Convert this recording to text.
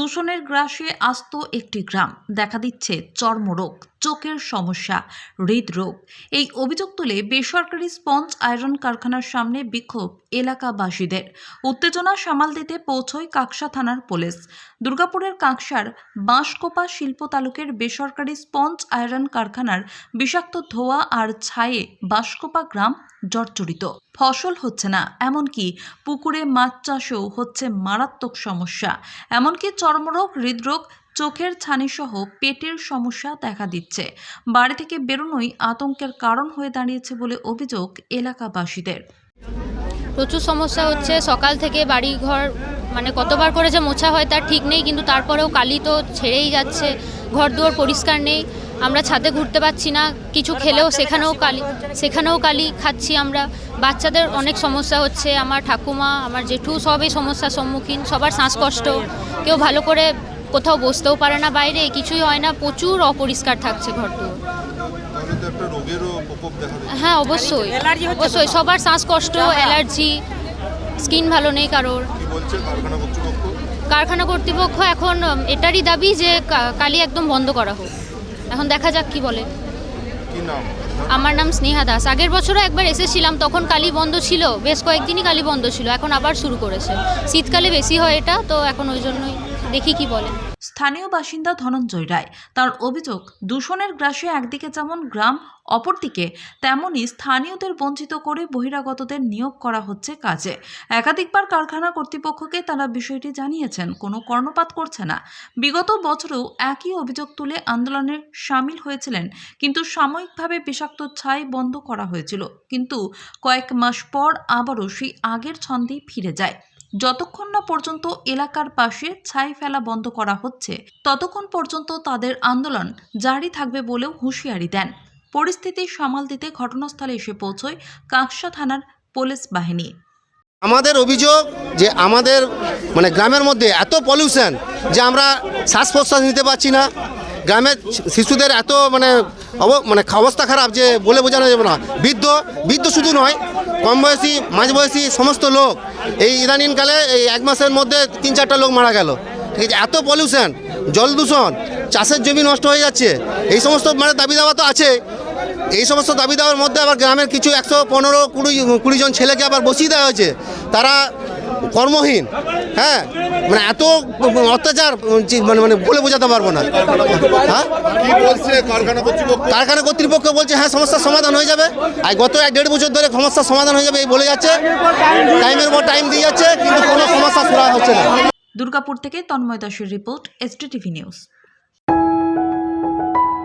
দূষণের গ্রাসে আস্ত একটি গ্রাম। দেখা দিচ্ছে চর্মরোগ, চোখের সমস্যা, হৃদরোগ। এই অভিযোগ তুলে বেসরকারি স্পঞ্জ আয়রন কারখানার সামনে বিক্ষোভ এলাকাবাসীদের। উত্তেজনা সামাল দিতে পৌঁছয় কাকসা থানার পুলিশ। দুর্গাপুরের কাকসার বাঁশকোপা শিল্প তালুকের বেসরকারি স্পঞ্জ আয়রন কারখানার বিষাক্ত ধোঁয়া আর ছায়ে বাঁশকোপা গ্রাম জর্জরিত। ফসল হচ্ছে না, এমনকি পুকুরে মাছ চাষেও হচ্ছে মারাত্মক সমস্যা। এমনকি চর্মরোগ, হৃদরোগ, চোখের ছানিসহ পেটের সমস্যা দেখা দিচ্ছে। বাড়ি থেকে বেরোনোই আতঙ্কের কারণ হয়ে দাঁড়িয়েছে বলে অভিযোগ এলাকাবাসীদের। প্রচুর সমস্যা হচ্ছে। সকাল থেকে বাড়ি ঘর মানে কতবার করে যে মোছা হয় তার ঠিক নেই, কিন্তু তারপরেও কালি তো ছেড়েই যাচ্ছে। ঘর দুয়ার পরিষ্কার নেই। আমরা ছাদে ঘুরতে পারছি না কিছু খেলেও সেখানেও কালি সেখানেও কালি খাচ্ছি আমরা। বাচ্চাদের অনেক সমস্যা হচ্ছে আমার ঠাকুমা আমার জেঠু সবই সমস্যার সম্মুখীন সবার শ্বাসকষ্ট। কেউ ভালো করে কোথাও বসতেও পারে না বাইরে কিছুই হয় না প্রচুর অপরিষ্কার থাকছে ঘর দুয়ার। তাহলে তো একটা রোগেরও প্রকোপ দেখা দিচ্ছে হ্যাঁ অবশ্যই অবশ্যই সবার শ্বাসকষ্ট অ্যালার্জি স্কিন ভালো নেই কারোর। কারখানা কর্তৃপক্ষ এখন এটারই দাবি যে কা- কালি একদম বন্ধ করা হোক। এখন দেখা যাক কি বলে। কি নাম? আমার নাম স্নেহা দাস। আগের বছরও একবার এসেছিলাম তখন কালি বন্ধ ছিল বেশ কয়েকদিনই কালি বন্ধ ছিল এখন আবার শুরু করেছে। শীতকালে বেশি হয় এটা তো এখন ওই জন্যই দেখি কি বলে। স্থানীয় বাসিন্দা ধনঞ্জয় রায়। তার অভিযোগ, দূষণের গ্রাসে একদিকে যেমন গ্রাম, অপরদিকে তেমনই স্থানীয়দের বঞ্চিত করে বহিরাগতদের নিয়োগ করা হচ্ছে কাজে। একাধিকবার কারখানা কর্তৃপক্ষকে তারা বিষয়টি জানিয়েছেন, কোনো কর্ণপাত করছে না। বিগত বছরেও একই অভিযোগ তুলে আন্দোলনে সামিল হয়েছিলেন, কিন্তু সাময়িকভাবে বিষাক্ত ছাই বন্ধ করা হয়েছিল। কিন্তু কয়েক মাস পর আবারও সেই আগের ছন্দেই ফিরে যায়। যতক্ষণ না পর্যন্ত এলাকার পাশে ছাই ফেলা বন্ধ করা হচ্ছে, ততক্ষণ পর্যন্ত তাদের আন্দোলন জারি থাকবে বলেও হুঁশিয়ারি দেন। পরিস্থিতি সামাল দিতে ঘটনাস্থলে এসে পৌঁছয় কাকসা থানার পুলিশ বাহিনী। আমাদের অভিযোগ যে আমাদের মানে গ্রামের মধ্যে এত পলিউশন যে আমরা শ্বাস প্রশ্বাস নিতে পারছি না। গ্রামের শিশুদের এত মানে মানে অবস্থা খারাপ যে বলে বোঝানো যাবে না। বৃদ্ধ বৃদ্ধ শুধু নয়, কম বয়সী মাঝবয়সী সমস্ত লোক এই ইদানিংকালে এই এক মাসের মধ্যে তিন চারটা লোক মারা গেল। ঠিক আছে, এত পলিউশন জল দূষণ, চাষের জমি নষ্ট হয়ে যাচ্ছে, এই সমস্ত মানে দাবি দাওয়া তো আছে এই সমস্ত দাবি দেওয়ার মধ্যে আবার গ্রামের কিছু একশো পনেরো কুড়ি কুড়ি জন ছেলেকে আবার বসিয়ে দেওয়া হয়েছে। তারা কর্মহীন। হ্যাঁ? মানে এত অত্যাচার মানে মানে বলে বোঝাতে পারব না। হ্যাঁ? বলছে কারখানা কর্তৃপক্ষ? কারখানা কর্তৃপক্ষ বলছে হ্যাঁ সমস্যার সমাধান হয়ে যাবে। আর গত এক দেড় বছর ধরে সমস্যার সমাধান হয়ে যাবে এই বলে যাচ্ছে। টাইমের পর টাইম দিয়ে যাচ্ছে কিন্তু কোনো সমস্যা সুরা হচ্ছে না। দুর্গাপুর থেকে তন্ময় দাসের রিপোর্ট টিভি নিউজ